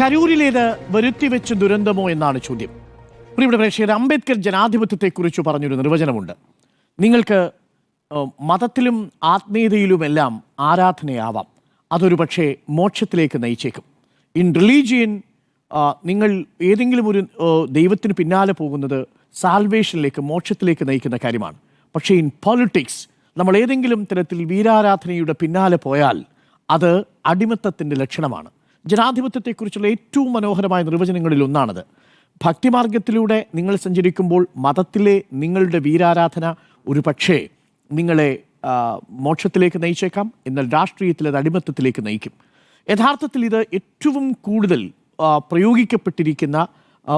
കരൂരിലേത് വരുത്തിവെച്ച ദുരന്തമോ എന്നാണ് ചോദ്യം. പ്രിയപ്പെട്ട പ്രേക്ഷകർ അംബേദ്കർ ജനാധിപത്യത്തെക്കുറിച്ച് പറഞ്ഞൊരു നിർവചനമുണ്ട്. നിങ്ങൾക്ക് മതത്തിലും ആത്മീയതയിലുമെല്ലാം ആരാധനയാവാം. അതൊരു പക്ഷേ മോക്ഷത്തിലേക്ക് നയിച്ചേക്കും. ഇൻ റിലീജിയൻ നിങ്ങൾ ഏതെങ്കിലും ഒരു ദൈവത്തിന് പിന്നാലെ പോകുന്നത് സാൽവേഷനിലേക്ക് മോക്ഷത്തിലേക്ക് നയിക്കുന്ന കാര്യമാണ്. പക്ഷേ ഇൻ പോളിറ്റിക്സ് നമ്മൾ ഏതെങ്കിലും തരത്തിൽ വീരാരാധനയുടെ പിന്നാലെ പോയാൽ അത് അടിമത്തത്തിന്റെ ലക്ഷണമാണ്. ജനാധിപത്യത്തെക്കുറിച്ചുള്ള ഏറ്റവും മനോഹരമായ നിർവചനങ്ങളിൽ ഒന്നാണത്. ഭക്തിമാർഗത്തിലൂടെ നിങ്ങൾ സഞ്ചരിക്കുമ്പോൾ മതത്തിലെ നിങ്ങളുടെ വീരാരാധന ഒരു പക്ഷേ നിങ്ങളെ മോക്ഷത്തിലേക്ക് നയിച്ചേക്കാം എന്നാൽ രാഷ്ട്രീയത്തിൽ അത് അടിമത്തത്തിലേക്ക് നയിക്കും. യഥാർത്ഥത്തിൽ ഇത് ഏറ്റവും കൂടുതൽ പ്രയോഗിക്കപ്പെട്ടിരിക്കുന്ന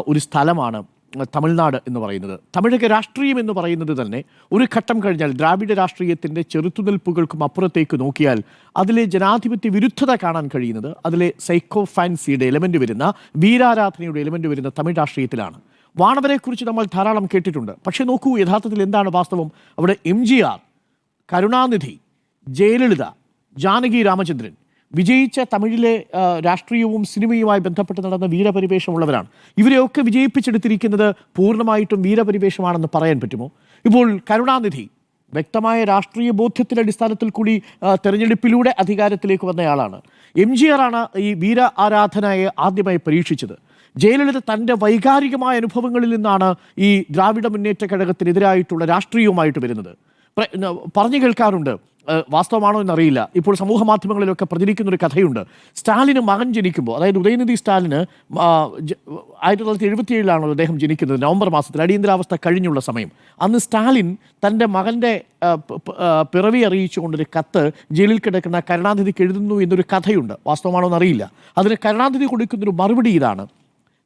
ഒരു സ്ഥലമാണ് തമിഴ്നാട് എന്ന് പറയുന്നത്. തമിഴക രാഷ്ട്രീയം എന്ന് പറയുന്നത് തന്നെ ഒരു ഘട്ടം കഴിഞ്ഞാൽ ദ്രാവിഡ രാഷ്ട്രീയത്തിന്റെ ചെറുത്തുനിൽപ്പുകൾക്കും അപ്പുറത്തേക്ക് നോക്കിയാൽ അതിലെ ജനാധിപത്യ വിരുദ്ധത കാണാൻ കഴിയുന്നത് അതിലെ സൈക്കോ ഫാൻസിയുടെ എലമെന്റ് വരുന്ന വീരാരാധനയുടെ എലമെന്റ് വരുന്ന തമിഴ് രാഷ്ട്രീയത്തിലാണ്. വാണവരെക്കുറിച്ച് നമ്മൾ ധാരാളം കേട്ടിട്ടുണ്ട്. പക്ഷേ നോക്കൂ യഥാർത്ഥത്തിൽ എന്താണ് വാസ്തവം? അവിടെ എം കരുണാനിധി ജയലളിത ജാനകി രാമചന്ദ്രൻ വിജയിച്ച തമിഴിലെ രാഷ്ട്രീയവും സിനിമയുമായി ബന്ധപ്പെട്ട് നടന്ന വീരപരിവേഷമുള്ളവരാണ്. ഇവരെയൊക്കെ വിജയിപ്പിച്ചെടുത്തിരിക്കുന്നത് പൂർണമായിട്ടും വീരപരിവേഷമാണെന്ന് പറയാൻ പറ്റുമോ? ഇപ്പോൾ കരുണാനിധി വ്യക്തമായ രാഷ്ട്രീയ ബോധ്യത്തിന്റെ അടിസ്ഥാനത്തിൽ കൂടി തെരഞ്ഞെടുപ്പിലൂടെ അധികാരത്തിലേക്ക് വന്നയാളാണ്. എം ജി ആർ ആണ് ഈ വീര ആരാധനയെ ആദ്യമായി പരീക്ഷിച്ചത്. ജയലളിത തന്റെ വൈകാരികമായ അനുഭവങ്ങളിൽ നിന്നാണ് ഈ ദ്രാവിഡ മുന്നേറ്റ കഴകത്തിനെതിരായിട്ടുള്ള രാഷ്ട്രീയവുമായിട്ട് വരുന്നത്. പറഞ്ഞു കേൾക്കാറുണ്ട് വാസ്തവമാണോ എന്നറിയില്ല. ഇപ്പോൾ സമൂഹ മാധ്യമങ്ങളിലൊക്കെ പ്രചരിക്കുന്ന ഒരു കഥയുണ്ട്. സ്റ്റാലിന് മകൻ ജനിക്കുമ്പോൾ അതായത് ഉദയനിധി സ്റ്റാലിന് ആയിരത്തി തൊള്ളായിരത്തി എഴുപത്തി ഏഴിലാണല്ലോ അദ്ദേഹം ജനിക്കുന്നത് നവംബർ മാസത്തിൽ അടിയന്തരാവസ്ഥ കഴിഞ്ഞുള്ള സമയം. അന്ന് സ്റ്റാലിൻ തന്റെ മകന്റെ പിറവി അറിയിച്ചുകൊണ്ടൊരു കത്ത് ജയിലിൽ കിടക്കുന്ന കരുണാനിധിക്ക് എഴുതുന്നു എന്നൊരു കഥയുണ്ട്. വാസ്തവമാണോ എന്നറിയില്ല. അതിന് കരുണാനിധി കൊടുക്കുന്നൊരു മറുപടി ഇതാണ്.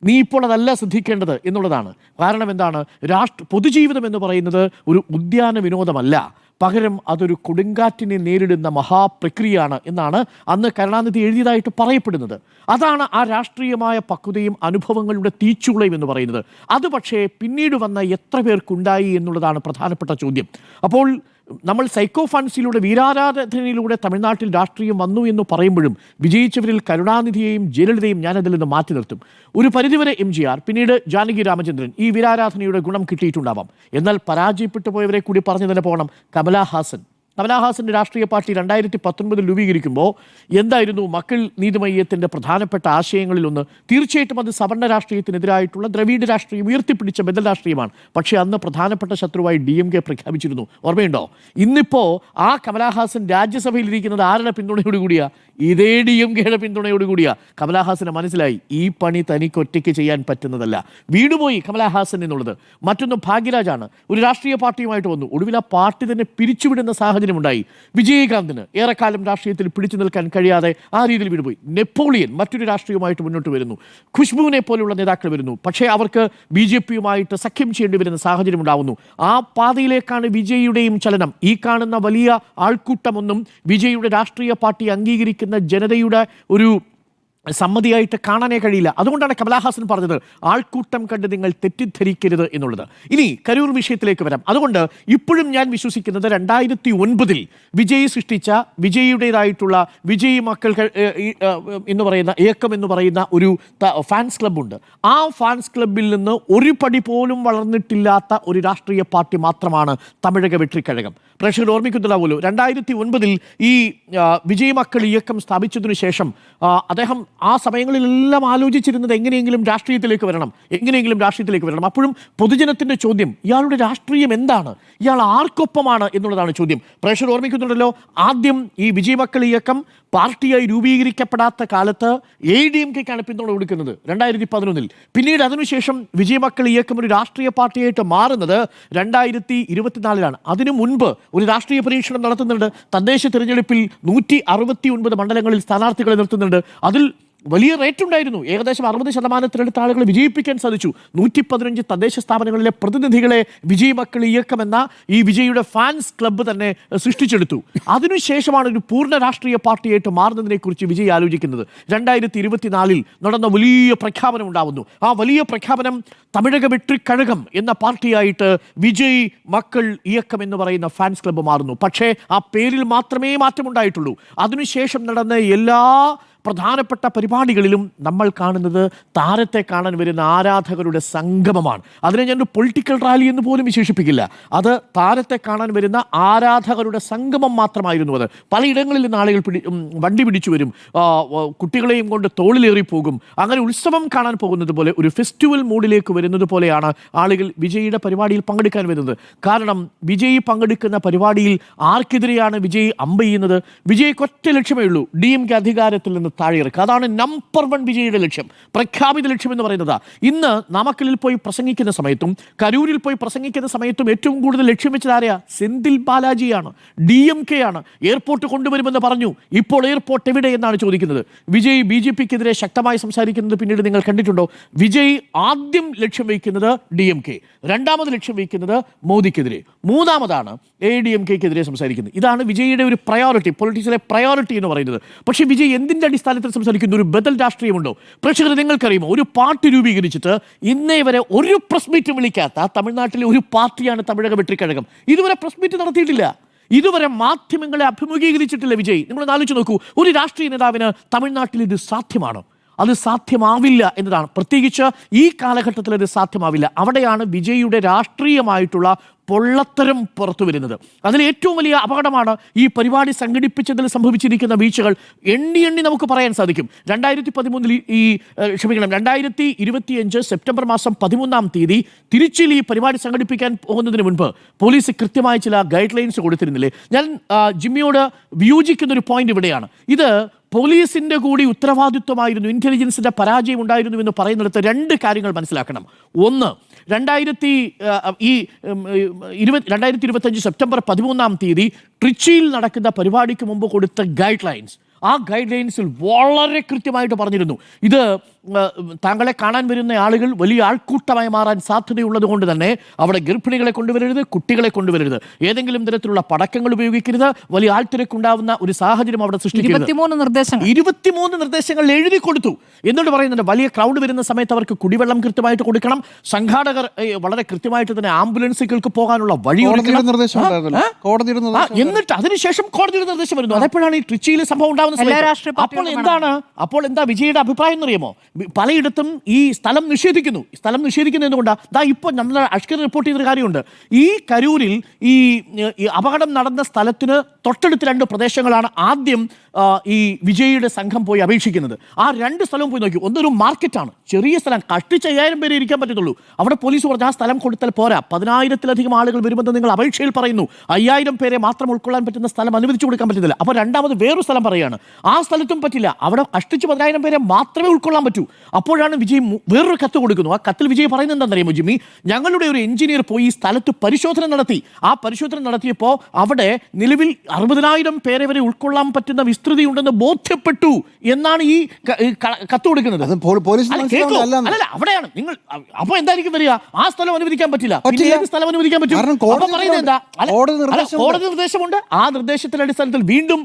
നീ ഇപ്പോൾ അതല്ല ശ്രദ്ധിക്കേണ്ടത് എന്നുള്ളതാണ്. കാരണം എന്താണ്? രാഷ്ട്ര പൊതുജീവിതം എന്ന് പറയുന്നത് ഒരു ഉദ്യാന വിനോദമല്ല പകരം അതൊരു കൊടുങ്കാറ്റിനെ നേരിടുന്ന മഹാപ്രക്രിയയാണ് എന്നാണ് അന്ന് കരുണാനിധി എഴുതിയതായിട്ട് പറയപ്പെടുന്നത്. അതാണ് ആ രാഷ്ട്രീയമായ പക്വതയും അനുഭവങ്ങളുടെ തീച്ചുളയും എന്ന് പറയുന്നത്. അത് പക്ഷേ പിന്നീട് വന്ന എത്ര പേർക്കുണ്ടായി എന്നുള്ളതാണ് പ്രധാനപ്പെട്ട ചോദ്യം. അപ്പോൾ നമ്മൾ സൈക്കോ ഫണ്ട്സിലൂടെ വീരാരാധനയിലൂടെ തമിഴ്നാട്ടിൽ രാഷ്ട്രീയം വന്നു എന്ന് പറയുമ്പോഴും വിജയിച്ചവരിൽ കരുണാനിധിയെയും ജയലളിതയും ഞാനതിൽ നിന്ന് മാറ്റി നിർത്തും. ഒരു പരിധിവരെ എം ജി ആർ പിന്നീട് ജാനകി രാമചന്ദ്രൻ ഈ വീരാരാധനയുടെ ഗുണം കിട്ടിയിട്ടുണ്ടാവാം. എന്നാൽ പരാജയപ്പെട്ടു പോയവരെ കൂടി പറഞ്ഞു തന്നെ പോകണം കമലാഹാസൻ. കമലാഹാസന്റെ രാഷ്ട്രീയ പാർട്ടി രണ്ടായിരത്തി പത്തൊൻപതിൽ രൂപീകരിക്കുമ്പോൾ എന്തായിരുന്നു മക്കൾ നീതിമയ്യത്തിന്റെ പ്രധാനപ്പെട്ട ആശയങ്ങളിലൊന്ന് തീർച്ചയായിട്ടും അത് സവർണ രാഷ്ട്രീയത്തിനെതിരായിട്ടുള്ള ദ്രവീഡ രാഷ്ട്രീയം ഉയർത്തിപ്പിടിച്ച ബദൽ രാഷ്ട്രീയമാണ്. പക്ഷേ അന്ന് പ്രധാനപ്പെട്ട ശത്രുവായി ഡി എം കെ പ്രഖ്യാപിച്ചിരുന്നു. ഓർമ്മയുണ്ടോ? ഇന്നിപ്പോ ആ കമലാഹാസൻ രാജ്യസഭയിൽ ഇരിക്കുന്നത് ആരുടെ പിന്തുണയോടുകൂടിയാ? ഇതേ ഡി എം കെയുടെ പിന്തുണയോടുകൂടിയാ. കമലാഹാസന് മനസ്സിലായി ഈ പണി തനിക്ക് ഒറ്റയ്ക്ക് ചെയ്യാൻ പറ്റുന്നതല്ല. വീണുപോയി കമലാഹാസൻ എന്നുള്ളത്. മറ്റൊന്ന് ഭാഗ്യരാജാണ്. ഒരു രാഷ്ട്രീയ പാർട്ടിയുമായിട്ട് വന്നു. ഒടുവിൽ ആ പാർട്ടി തന്നെ പിരിച്ചുവിടുന്ന സാഹചര്യമുണ്ടായി വിജയകാന്തിന് ഏറെക്കാലം രാഷ്ട്രീയത്തിൽ പിടിച്ചു നിൽക്കാൻ കഴിയാതെ ആ രീതിയിൽ വിടുപോയി നെപ്പോളിയൻ മറ്റൊരു രാഷ്ട്രീയമായിട്ട് മുന്നോട്ട് വരുന്നു. ഖുഷ്ബുവിനെ പോലെയുള്ള നേതാക്കൾ വരുന്നു. പക്ഷേ അവർക്ക് ബി ജെ പിയുമായിട്ട് സഖ്യം ചെയ്യേണ്ടി വരുന്ന സാഹചര്യം ഉണ്ടാവുന്നു ആ പാതയിലേക്കാണ് വിജയിയുടെയും ചലനം. ഈ കാണുന്ന വലിയ ആൾക്കൂട്ടമൊന്നും വിജയിയുടെ രാഷ്ട്രീയ പാർട്ടി അംഗീകരിക്കുന്ന ജനതയുടെ ഒരു സമ്മതിയായിട്ട് കാണാനേ കഴിയില്ല. അതുകൊണ്ടാണ് കമലാഹാസൻ പറഞ്ഞത് ആൾക്കൂട്ടം കണ്ട് നിങ്ങൾ തെറ്റിദ്ധരിക്കരുത് എന്നുള്ളത്. ഇനി കരൂർ വിഷയത്തിലേക്ക് വരാം. അതുകൊണ്ട് ഇപ്പോഴും ഞാൻ വിശ്വസിക്കുന്നത് രണ്ടായിരത്തി ഒൻപതിൽ വിജയ് സൃഷ്ടിച്ച വിജയിയുടേതായിട്ടുള്ള വിജയ് മക്കൾ എന്ന് പറയുന്ന ഏക്കം എന്ന് പറയുന്ന ഒരു ഫാൻസ് ക്ലബ്ബുണ്ട്. ആ ഫാൻസ് ക്ലബ്ബിൽ നിന്ന് ഒരു പടി പോലും വളർന്നിട്ടില്ലാത്ത ഒരു രാഷ്ട്രീയ പാർട്ടി മാത്രമാണ് തമിഴക വെട്രിക്കഴകം പ്രേക്ഷകർ ഓർമ്മിക്കുന്നുണ്ടാവുമല്ലോ രണ്ടായിരത്തി ഒൻപതിൽ ഈ വിജയ് മക്കൾ ഇയക്കം സ്ഥാപിച്ചതിനു ശേഷം അദ്ദേഹം ആ സമയങ്ങളിലെല്ലാം ആലോചിച്ചിരുന്നത് എങ്ങനെയെങ്കിലും രാഷ്ട്രീയത്തിലേക്ക് വരണം എങ്ങനെയെങ്കിലും രാഷ്ട്രീയത്തിലേക്ക് വരണം. അപ്പോഴും പൊതുജനത്തിന്റെ ചോദ്യം ഇയാളുടെ രാഷ്ട്രീയം എന്താണ്? ഇയാൾ ആർക്കൊപ്പമാണ് എന്നുള്ളതാണ് ചോദ്യം. പ്രേക്ഷകർ ഓർമ്മിക്കുന്നുണ്ടല്ലോ ആദ്യം ഈ വിജയമക്കൾ ഇയക്കം പാർട്ടിയായി രൂപീകരിക്കപ്പെടാത്ത കാലത്ത് എ ഡി എം കെക്കാണ് പിന്തുണ കൊടുക്കുന്നത് രണ്ടായിരത്തി പതിനൊന്നിൽ പിന്നീട് അതിനുശേഷം വിജയമക്കൾ ഇയക്കം ഒരു രാഷ്ട്രീയ പാർട്ടിയായിട്ട് മാറുന്നത് രണ്ടായിരത്തി ഇരുപത്തിനാലിലാണ് അതിനു മുൻപ് ഒരു രാഷ്ട്രീയ പരീക്ഷണം നടത്തുന്നുണ്ട് തദ്ദേശ തിരഞ്ഞെടുപ്പിൽ നൂറ്റി അറുപത്തി ഒൻപത് മണ്ഡലങ്ങളിൽ സ്ഥാനാർത്ഥികളെ നിർത്തുന്നുണ്ട്. അതിൽ വലിയ റേറ്റ് ഉണ്ടായിരുന്നു. ഏകദേശം അറുപത് ശതമാനത്തിലെടുത്ത ആളുകളെ വിജയിപ്പിക്കാൻ സാധിച്ചു. നൂറ്റി പതിനഞ്ച് തദ്ദേശ സ്ഥാപനങ്ങളിലെ പ്രതിനിധികളെ വിജയ് മക്കൾ ഇയക്കം എന്ന ഈ വിജയിയുടെ ഫാൻസ് ക്ലബ്ബ് തന്നെ സൃഷ്ടിച്ചെടുത്തു. അതിനുശേഷമാണ് ഒരു പൂർണ രാഷ്ട്രീയ പാർട്ടിയായിട്ട് മാറുന്നതിനെ കുറിച്ച് വിജയ് ആലോചിക്കുന്നത്. രണ്ടായിരത്തി ഇരുപത്തിനാലിൽ നടന്ന വലിയ പ്രഖ്യാപനം ഉണ്ടാവുന്നു. ആ വലിയ പ്രഖ്യാപനം തമിഴക വെട്രിക്കഴകം എന്ന പാർട്ടിയായിട്ട് വിജയ് മക്കൾ ഇയക്കം എന്ന് പറയുന്ന ഫാൻസ് ക്ലബ്ബ് മാറുന്നു. പക്ഷേ ആ പേരിൽ മാത്രമേ മാറ്റമുണ്ടായിട്ടുള്ളൂ. അതിനുശേഷം നടന്ന എല്ലാ പ്രധാനപ്പെട്ട പരിപാടികളിലും നമ്മൾ കാണുന്നത് താരത്തെ കാണാൻ വരുന്ന ആരാധകരുടെ സംഗമമാണ്. അതിനെ ഞാൻ പൊളിറ്റിക്കൽ റാലി എന്ന് പോലും വിശേഷിപ്പിക്കില്ല. അത് താരത്തെ കാണാൻ വരുന്ന ആരാധകരുടെ സംഗമം മാത്രമായിരുന്നു അത്. പലയിടങ്ങളിൽ നിന്ന് ആളുകൾ പിടി വണ്ടി പിടിച്ചു വരും. കുട്ടികളെയും കൊണ്ട് തോളിലേറി പോകും. അങ്ങനെ ഉത്സവം കാണാൻ പോകുന്നത് പോലെ ഒരു ഫെസ്റ്റിവൽ മൂഡിലേക്ക് വരുന്നത് പോലെയാണ് ആളുകൾ വിജയിയുടെ പരിപാടിയിൽ പങ്കെടുക്കാൻ വരുന്നത്. കാരണം വിജയ് പങ്കെടുക്കുന്ന പരിപാടിയിൽ ആർക്കെതിരെയാണ് വിജയ് അമ്പ ചെയ്യുന്നത്? വിജയ്ക്ക് ഒറ്റ ലക്ഷ്യമേ ഉള്ളൂ. ഡി എം കെ അധികാരത്തിൽ നിന്ന് താഴെ ഇറക്കുക അതാണ് നമ്പർ വൺ വിജയിയുടെ ലക്ഷ്യം. പ്രഖ്യാപിത ലക്ഷ്യം എന്ന് പറയുന്നത് ഇന്ന് നാമക്കലിൽ പോയി പ്രസംഗിക്കുന്ന സമയത്തും കരൂരിൽ പോയി പ്രസംഗിക്കുന്ന സമയത്തും ഏറ്റവും കൂടുതൽ ലക്ഷ്യം വെച്ചത് ആരെയാ സെന്തിൽ ബാലാജിയാണ്. ഡി എം കെ ആണ് എയർപോർട്ട് കൊണ്ടുവരുമെന്ന് പറഞ്ഞു. ഇപ്പോൾ എയർപോർട്ട് എവിടെ എന്നാണ് ചോദിക്കുന്നത്. വിജയ് ബി ജെ പിക്കെതിരെ ശക്തമായി സംസാരിക്കുന്നത് പിന്നീട് നിങ്ങൾ കണ്ടിട്ടുണ്ടോ? വിജയ് ആദ്യം ലക്ഷ്യം വയ്ക്കുന്നത് ഡി എം കെ രണ്ടാമത് ലക്ഷ്യം വയ്ക്കുന്നത് മോദിക്കെതിരെ. മൂന്നാമതാണ് എ ഡി എം കെക്കെതിരെ സംസാരിക്കുന്നത്. ഇതാണ് വിജയിയുടെ ഒരു പ്രയോറിറ്റി പൊളിറ്റിക്സിലെ പ്രയോറിറ്റി എന്ന് പറയുന്നത്. പക്ഷേ വിജയ് എന്തിന്റെ അടിസ്ഥാനത്തിൽ സംസാരിക്കുന്ന ഒരു ബദൽ രാഷ്ട്രീയമുണ്ടോ? പ്രേക്ഷകർ നിങ്ങൾക്കറിയുമോ? ഒരു പാർട്ടി രൂപീകരിച്ചിട്ട് ഇന്നേ വരെ ഒരു പ്രസ് മീറ്റ് വിളിക്കാത്ത തമിഴ്നാട്ടിലെ ഒരു പാർട്ടിയാണ് തമിഴക വെട്ടിക്കഴകം. ഇതുവരെ പ്രസ് മീറ്റ് നടത്തിയിട്ടില്ല. ഇതുവരെ മാധ്യമങ്ങളെ അഭിമുഖീകരിച്ചിട്ടില്ല വിജയ്. നിങ്ങൾ ആലോചിച്ച് നോക്കൂ ഒരു രാഷ്ട്രീയ നേതാവിന് തമിഴ്നാട്ടിൽ ഇത് സാധ്യമാണോ? അത് സാധ്യമാവില്ല എന്നതാണ്. പ്രത്യേകിച്ച് ഈ കാലഘട്ടത്തിൽ അത് സാധ്യമാവില്ല. അവിടെയാണ് വിജയിയുടെ രാഷ്ട്രീയമായിട്ടുള്ള പൊള്ളത്തരം പുറത്തു വരുന്നത്. അതിൽ ഏറ്റവും വലിയ അപകടമാണ് ഈ പരിപാടി സംഘടിപ്പിച്ചതിൽ സംഭവിച്ചിരിക്കുന്ന വീഴ്ചകൾ എണ്ണി എണ്ണി നമുക്ക് പറയാൻ സാധിക്കും. രണ്ടായിരത്തി പതിമൂന്നിൽ ഈ ക്ഷമിക്കണം രണ്ടായിരത്തി ഇരുപത്തിയഞ്ച് സെപ്റ്റംബർ മാസം പതിമൂന്നാം തീയതി തിരുച്ചിയിൽ ഈ പരിപാടി സംഘടിപ്പിക്കാൻ പോകുന്നതിന് മുൻപ് പോലീസ് കൃത്യമായ ചില ഗൈഡ് ലൈൻസ് കൊടുത്തിരുന്നില്ലേ? ഞാൻ ജിമ്മിയോട് വിയോജിക്കുന്ന ഒരു പോയിന്റ് ഇവിടെയാണ്. ഇത് പോലീസിന്റെ കൂടി ഉത്തരവാദിത്വമായിരുന്നു ഇന്റലിജൻസിന്റെ പരാജയം ഉണ്ടായിരുന്നു എന്ന് പറയുന്നിടത്ത് രണ്ട് കാര്യങ്ങൾ മനസ്സിലാക്കണം. ഒന്ന് രണ്ടായിരത്തി ഈ ഇരുപത് രണ്ടായിരത്തി ഇരുപത്തഞ്ച് സെപ്റ്റംബർ പതിമൂന്നാം തീയതി ട്രിച്ചിയിൽ നടക്കുന്ന പരിപാടിക്ക് മുമ്പ് കൊടുത്ത ഗൈഡ് ലൈൻസ് ആ ഗൈഡ് ലൈൻസിൽ വളരെ കൃത്യമായിട്ട് പറഞ്ഞിരുന്നു. ഇത് താങ്കളെ കാണാൻ വരുന്ന ആളുകൾ വലിയ ആൾക്കൂട്ടമായി മാറാൻ സാധ്യതയുള്ളത് കൊണ്ട് തന്നെ അവിടെ ഗർഭിണികളെ കൊണ്ടുവരരുത് കുട്ടികളെ കൊണ്ടുവരരുത്. ഏതെങ്കിലും തരത്തിലുള്ള പടക്കങ്ങൾ ഉപയോഗിക്കരുത് വലിയ ആൾത്തിരക്കുണ്ടാവുന്ന ഒരു സാഹചര്യം അവിടെ സൃഷ്ടിക്കരുത്. ഇരുപത്തിമൂന്ന് നിർദ്ദേശങ്ങൾ. എഴുതി കൊടുത്തു. എന്നിട്ട് പറയുന്നുണ്ട് വലിയ ക്രൗഡ് വരുന്ന സമയത്ത് അവർക്ക് കുടിവെള്ളം കൃത്യമായിട്ട് കൊടുക്കണം. സംഘാടകർ വളരെ കൃത്യമായിട്ട് തന്നെ ആംബുലൻസുകൾക്ക് പോകാനുള്ള വഴി എന്നിട്ട് അതിനുശേഷം കോടതിയുടെ നിർദ്ദേശം വരുന്നു. അതെപ്പോഴാണ് ഈ ട്രിച്ചിയിൽ സംഭവം അപ്പോൾ എന്താണ്? അപ്പോൾ എന്താ വിജയുടെ അഭിപ്രായം എന്ന് അറിയുമോ? പലയിടത്തും ഈ സ്ഥലം നിഷേധിക്കുന്നു. സ്ഥലം നിഷേധിക്കുന്നത് എന്തുകൊണ്ടാണ് ദാ ഇപ്പോൾ നമ്മൾ അഷ്കർ റിപ്പോർട്ട് ചെയ്തൊരു കാര്യമുണ്ട്. ഈ കരൂരിൽ ഈ ഈ അപകടം നടന്ന സ്ഥലത്തിന് തൊട്ടടുത്ത് രണ്ട് പ്രദേശങ്ങളാണ് ആദ്യം ഈ വിജയിയുടെ സംഘം പോയി അപേക്ഷിക്കുന്നത്. ആ രണ്ട് സ്ഥലവും പോയി നോക്കി. ഒന്നൊരു മാർക്കറ്റാണ്. ചെറിയ സ്ഥലം. കഷ്ടിച്ച് അയ്യായിരം പേരെ ഇരിക്കാൻ പറ്റത്തുള്ളൂ. അവിടെ പോലീസ് പറഞ്ഞ ആ സ്ഥലം കൊടുത്താൽ പോരാ. പതിനായിരത്തിലധികം ആളുകൾ വരുമെന്ന് നിങ്ങൾ അപേക്ഷയിൽ പറയുന്നു. അയ്യായിരം പേരെ മാത്രം ഉൾക്കൊള്ളാൻ പറ്റുന്ന സ്ഥലം അനുവദിച്ചു കൊടുക്കാൻ പറ്റുന്നില്ല അപ്പോൾ രണ്ടാമത് വേറൊരു സ്ഥലം പറയുകയാണ്. ആ സ്ഥലത്തും പറ്റില്ല. അവിടെ അഷ്ടിച്ച് പതിനായിരം പേരെ മാത്രമേ ഉൾക്കൊള്ളാൻ പറ്റൂ. അപ്പോഴാണ് വിജയ് വേറൊരു കത്ത് കൊടുക്കുന്നു. ആ കത്തിൽ വിജയ് പറയുന്നത് എന്താണെന്നറിയാമോ ജിമ്മി? ഞങ്ങളുടെ ഒരു എഞ്ചിനീയർ പോയി ഈ സ്ഥലത്ത് പരിശോധന നടത്തി. ആ പരിശോധന നടത്തിയപ്പോൾ അവിടെ നിലവിൽ അറുപതിനായിരം പേരെ വരെ ഉൾക്കൊള്ളാൻ പറ്റുന്ന വിസ്തൃതി ഉണ്ടെന്ന് ബോധ്യപ്പെട്ടു എന്നാണ് ഈ കത്ത് കൊടുക്കുന്നത്. അല്ല, അവിടെയാണ്. നിങ്ങൾ അപ്പൊ എന്തായിരിക്കും വരിക? ആ സ്ഥലം അനുവദിക്കാൻ പറ്റില്ല. സ്ഥലം അനുവദിക്കാൻ പറ്റും. കോടതി നിർദ്ദേശമുണ്ട്. ആ നിർദ്ദേശത്തിന്റെ അടിസ്ഥാനത്തിൽ വീണ്ടും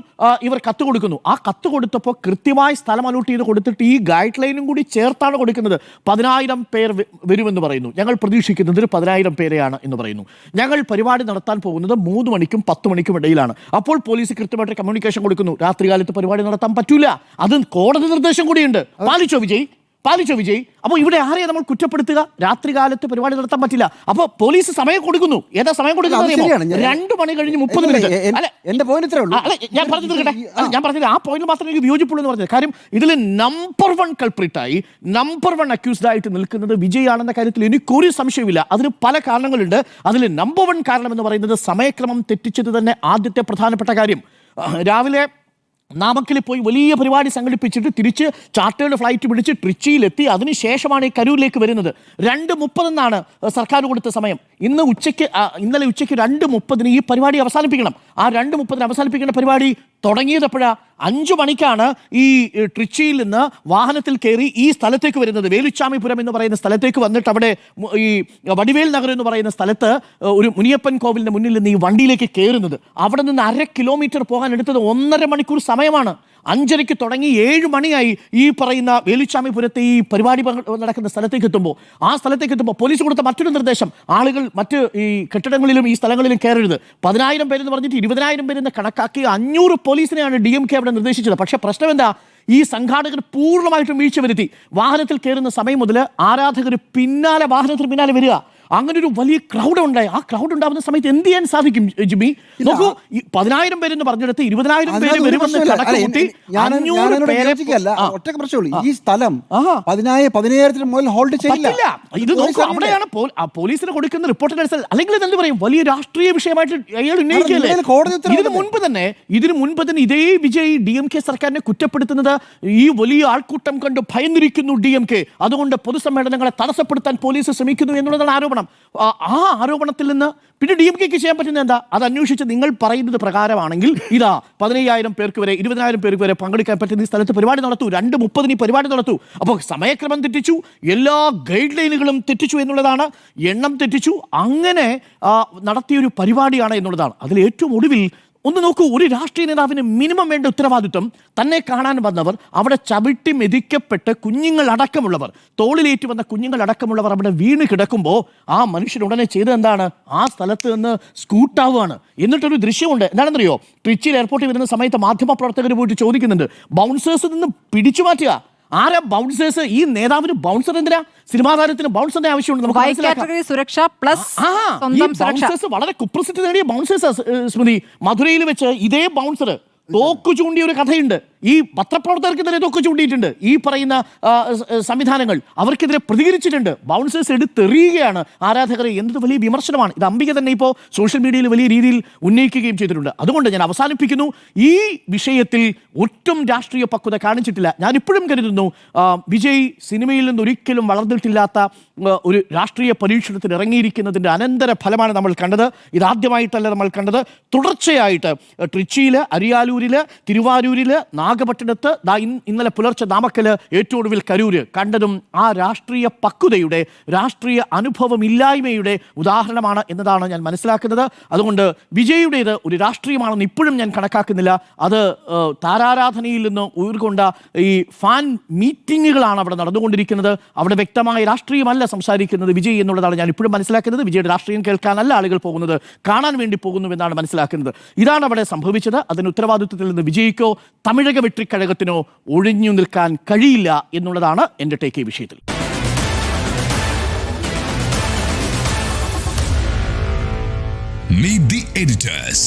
ഇവർ കത്ത് കൊടുക്കുന്നു. ആ കത്ത് കൊടുത്തപ്പോൾ കൃത്യമായി സ്ഥലം അലോട്ട് ചെയ്ത് കൊടുത്തിട്ട് ഈ ഗൈഡ് ലൈനും കൂടി ചേർത്താണ് കൊടുക്കുന്നത്. പതിനായിരം പേർ വരുമെന്ന് പറയുന്നു. ഞങ്ങൾ പ്രതീക്ഷിക്കുന്നത് ഒരു പതിനായിരം പേരെയാണ് എന്ന് പറയുന്നു. ഞങ്ങൾ പരിപാടി നടത്താൻ പോകുന്നത് മൂന്ന് മണിക്കും പത്ത് മണിക്കും ഇടയിലാണ്. അപ്പോൾ പോലീസ് കൃത്യമായിട്ട് കമ്മ്യൂണിക്കേഷൻ കൊടുക്കുന്നു. രാത്രികാലത്ത് പരിപാടി നടത്താൻ പറ്റൂല. അത് കോടതി നിർദ്ദേശം കൂടിയുണ്ട്. പാലിച്ചോ വിജയ്? പാലിച്ചോ വിജയ്? അപ്പോൾ ഇവിടെ ആരെയും നമ്മൾ കുറ്റപ്പെടുത്തുക? രാത്രികാലത്ത് പരിപാടി നടത്താൻ പറ്റില്ല. അപ്പോൾ പോലീസ് സമയം കൊടുക്കുന്നു. ഏതാ സമയം കൊടുക്കുന്നത് അറിയാമോ? രണ്ട് മണി കഴിഞ്ഞ് മുപ്പത് മിനിറ്റ്. എന്റെ പോയിന്റ് അല്ല ഞാൻ പറഞ്ഞു തീർക്കട്ടെ ഞാൻ പറഞ്ഞത് ആ പോയിന്റ് മാത്രമേ എനിക്ക് വിയോജിപ്പുള്ളൂ എന്ന് പറഞ്ഞത്. കാര്യം ഇതിൽ നമ്പർ വൺ കൾപ്രിറ്റായി നമ്പർ വൺ അക്യൂസ്ഡ് ആയിട്ട് നിൽക്കുന്നത് വിജയ് ആണെന്ന കാര്യത്തിൽ എനിക്കൊരു സംശയമില്ല അതിന് പല കാരണങ്ങളുണ്ട്. അതിൽ നമ്പർ വൺ കാരണം എന്ന് പറയുന്നത് സമയക്രമം തെറ്റിച്ചത് തന്നെ ആദ്യത്തെ പ്രധാനപ്പെട്ട കാര്യം. രാവിലെ നാമക്കലിൽ പോയി വലിയ പരിപാടി സംഘടിപ്പിച്ചിട്ട് തിരിച്ച് ചാർട്ടേഡ് ഫ്ലൈറ്റ് പിടിച്ച് ട്രിച്ചിയിലെത്തി. അതിനുശേഷമാണ് ഈ കരൂരിലേക്ക് വരുന്നത്. രണ്ട് മുപ്പതെന്നാണ് സർക്കാർ കൊടുത്ത സമയം. ഇന്ന് ഉച്ചയ്ക്ക് ഇന്നലെ ഉച്ചയ്ക്ക് രണ്ട് മുപ്പതിന് ഈ പരിപാടി അവസാനിപ്പിക്കണം. ആ രണ്ട് മുപ്പതിന് അവസാനിപ്പിക്കേണ്ട പരിപാടി തുടങ്ങിയതപ്പോഴാ? അഞ്ചു മണിക്കാണ് ഈ ട്രിച്ചിയിൽ നിന്ന് വാഹനത്തിൽ കയറി ഈ സ്ഥലത്തേക്ക് വരുന്നത്. വേലുച്ചാമിപുരം എന്ന് പറയുന്ന സ്ഥലത്തേക്ക് വന്നിട്ട് അവിടെ ഈ വടിവേൽ നഗർ എന്ന് പറയുന്ന സ്ഥലത്ത് ഒരു മുനിയപ്പൻ കോവിലിന്റെ മുന്നിൽ നിന്ന് ഈ വണ്ടിയിലേക്ക് കയറുന്നത്. അവിടെ നിന്ന് അര കിലോമീറ്റർ പോകാൻ എടുത്തത് ഒന്നര മണിക്കൂർ സമയമാണ്. അഞ്ചരയ്ക്ക് തുടങ്ങി ഏഴ് മണിയായി ഈ പറയുന്ന വേലുച്ചാമിപുരത്തെ ഈ പരിപാടി നടക്കുന്ന സ്ഥലത്തേക്ക് എത്തുമ്പോൾ. ആ സ്ഥലത്തേക്ക് എത്തുമ്പോൾ പോലീസ് കൊടുത്ത മറ്റൊരു നിർദ്ദേശം. ആളുകൾ മറ്റ് ഈ കെട്ടിടങ്ങളിലും ഈ സ്ഥലങ്ങളിലും കയറരുത്. പതിനായിരം പേരെന്ന് പറഞ്ഞിട്ട് ഇരുപതിനായിരം പേരെന്ന് കണക്കാക്കി അഞ്ഞൂറ് പോലീസിനെയാണ് ഡി എം കെ അവിടെ നിർദ്ദേശിച്ചത്. പക്ഷേ പ്രശ്നം എന്താ ഈ സംഘാടകർ പൂർണമായിട്ടും വീഴ്ച വരുത്തി. വാഹനത്തിൽ കയറുന്ന സമയം മുതൽ ആരാധകർ പിന്നാലെ വാഹനത്തിന് പിന്നാലെ വരിക. അങ്ങനെ ഒരു വലിയ ക്രൗഡ് ഉണ്ടായി. ആ ക്രൗഡ് ഉണ്ടാവുന്ന സമയത്ത് എന്ത് ചെയ്യാൻ സാധിക്കും ജിമ്മി നോക്കൂ പതിനായിരം പേരെന്ന് പറഞ്ഞെടുത്ത് ഇരുപതിനായിരം പേര് വരുമെന്ന്. ഒറ്റ പ്രശ്നമുള്ളൂ ഈ സ്ഥലം. പതിനായിരം പതിനായിരത്തിന് മുതൽ ഹോൾഡ് ചെയ്യില്ല. ഇത് നോക്കൂ അവിടെയാണ് പോലീസിന് കൊടുക്കുന്ന റിപ്പോർട്ടിനനുസരിച്ച് അല്ലെങ്കിൽ എന്ത് പറയും? വലിയ രാഷ്ട്രീയ വിഷയമായിട്ട് അയാൾ ഉന്നയിക്കുകയല്ലേ? ഇതിനു മുൻപ് തന്നെ ഇതിനു മുൻപ് തന്നെ ഇതേ വിജയ് ഡി എം കെ സർക്കാരിനെ കുറ്റപ്പെടുത്തുന്നത് ഈ വലിയ ആൾക്കൂട്ടം കണ്ട് ഭയന്നിരിക്കുന്നു ഡി എം കെ അതുകൊണ്ട് പൊതുസമ്മേളനങ്ങളെ തടസ്സപ്പെടുത്താൻ പോലീസ് ശ്രമിക്കുന്നു എന്നുള്ളതാണ് ആരോപണം. ആ ആ ആരോപണത്തിൽ നിന്ന് പിന്നെ ഡി എം കെക്ക് ചെയ്യാൻ പറ്റുന്നത് എന്താ? അത് അന്വേഷിച്ച് നിങ്ങൾ പറയുന്നത് പ്രകാരമാണെങ്കിൽ ഇതാ പതിനയ്യായിരം പേർക്ക് വരെ ഇരുപതിനായിരം പേർക്ക് വരെ പങ്കെടുക്കാൻ പറ്റുന്ന ഈ സ്ഥലത്ത് പരിപാടി നടത്തൂ. രണ്ട് മുപ്പതിന് ഈ പരിപാടി നടത്തൂ. അപ്പോൾ സമയക്രമം തെറ്റിച്ചു എല്ലാ ഗൈഡ് ലൈനുകളും തെറ്റിച്ചു എന്നുള്ളതാണ് എണ്ണം തെറ്റിച്ചു. അങ്ങനെ നടത്തിയൊരു പരിപാടിയാണ് എന്നുള്ളതാണ്. അതിൽ ഏറ്റവും ഒടുവിൽ ഒന്ന് നോക്കൂ ഒരു രാഷ്ട്രീയ നേതാവിന് മിനിമം വേണ്ട ഉത്തരവാദിത്വം തന്നെ കാണാൻ വന്നവർ അവിടെ ചവിട്ടി മെതിക്കപ്പെട്ട് കുഞ്ഞുങ്ങൾ അടക്കമുള്ളവർ. തോളിലേറ്റ് വന്ന കുഞ്ഞുങ്ങൾ അടക്കമുള്ളവർ അവിടെ വീണ് കിടക്കുമ്പോൾ ആ മനുഷ്യൻ ഉടനെ ചെയ്തത് എന്താണ്? ആ സ്ഥലത്ത് നിന്ന് സ്കൂട്ടാവുകയാണ്. എന്നിട്ടൊരു ദൃശ്യമുണ്ട്. എന്താണെന്നറിയോ? ട്രിച്ചിൽ എയർപോർട്ടിൽ വരുന്ന സമയത്ത് മാധ്യമ പ്രവർത്തകർ പോയിട്ട് ചോദിക്കുന്നുണ്ട്. ബൗൺസേഴ്സിൽ നിന്ന് പിടിച്ചു മാറ്റുക. ആരാ ബൗൺസേഴ്സ് ഈ നേതാവിന് ബൗൺസർ എന്തിനാ? സിനിമാ താരത്തിന് ബൗൺസറിന്റെ ആവശ്യമുണ്ട് നമുക്ക് സുരക്ഷ പ്ലസ് ഈ ബൗൺസേഴ്സ് വളരെ കുപ്രസിദ്ധി നേടിയ ബൗൺസേഴ്സ് സ്മൃതി. മധുരയിൽ വെച്ച് ഇതേ ബൗൺസർ തോക്കു ചൂണ്ടിയ ഒരു കഥയുണ്ട്. ഈ പത്രപ്രവർത്തകർക്കെതിരെ ഇതൊക്കെ ചൂണ്ടിയിട്ടുണ്ട്. ഈ പറയുന്ന സംവിധാനങ്ങൾ അവർക്കെതിരെ പ്രതികരിച്ചിട്ടുണ്ട്. ബൗൺസേഴ്സ് എടുത്തെറിയുകയാണ് ആരാധകരെ എന്തൊരു വലിയ വിമർശനമാണ്. ഇത് അംബിക തന്നെ ഇപ്പോൾ സോഷ്യൽ മീഡിയയിൽ വലിയ രീതിയിൽ ഉന്നയിക്കുകയും ചെയ്തിട്ടുണ്ട്. അതുകൊണ്ട് ഞാൻ അവസാനിപ്പിക്കുന്നു. ഈ വിഷയത്തിൽ ഒട്ടും രാഷ്ട്രീയ പക്വത കാണിച്ചിട്ടില്ല. ഞാൻ ഇപ്പോഴും കരുതുന്നു വിജയ് സിനിമയിൽ നിന്ന് ഒരിക്കലും വളർന്നിട്ടില്ലാത്ത ഒരു രാഷ്ട്രീയ പരീക്ഷണത്തിന് ഇറങ്ങിയിരിക്കുന്നതിന്റെ അനന്തര ഫലമാണ് നമ്മൾ കണ്ടത്. ഇതാദ്യമായിട്ടല്ല നമ്മൾ കണ്ടത്. തുടർച്ചയായിട്ട് ട്രിച്ചിയിൽ അരിയാലൂരിൽ തിരുവാരൂരിൽ നാഗപട്ടണത്ത് ഇന്നലെ പുലർച്ചെ നാമക്കൽ ഏറ്റവും ഒടുവിൽ കരൂര്. കണ്ടതും ആ രാഷ്ട്രീയ പക്വതയുടെ രാഷ്ട്രീയ അനുഭവമില്ലായ്മയുടെ ഉദാഹരണമാണ് എന്നതാണ് ഞാൻ മനസ്സിലാക്കുന്നത്. അതുകൊണ്ട് വിജയുടേത് ഒരു രാഷ്ട്രീയമാണെന്ന് ഇപ്പോഴും ഞാൻ കണക്കാക്കുന്നില്ല. അത് താരാരാധനയിൽ നിന്ന് ഉയർകൊണ്ട ഈ ഫാൻ മീറ്റിങ്ങുകളാണ് അവിടെ നടന്നുകൊണ്ടിരിക്കുന്നത്. അവിടെ വ്യക്തമായ രാഷ്ട്രീയമല്ല സംസാരിക്കുന്നത് വിജയ് എന്നുള്ളതാണ് ഞാൻ ഇപ്പോഴും മനസ്സിലാക്കുന്നത്. വിജയുടെ രാഷ്ട്രീയം കേൾക്കാനല്ല ആളുകൾ പോകുന്നത് കാണാൻ വേണ്ടി പോകുന്നു എന്നാണ് മനസ്സിലാക്കുന്നത്. ഇതാണ് അവിടെ സംഭവിച്ചത്. അതിന് ഉത്തരവാദിത്വത്തിൽ നിന്ന് വിജയിക്കോ തമിഴക വെട്ടിക്കഴകത്തിനോ ഒഴിഞ്ഞു നിൽക്കാൻ കഴിയില്ല എന്നുള്ളതാണ് എന്റെ ടേക്ക് വിഷയത്തിൽ Meet the editors.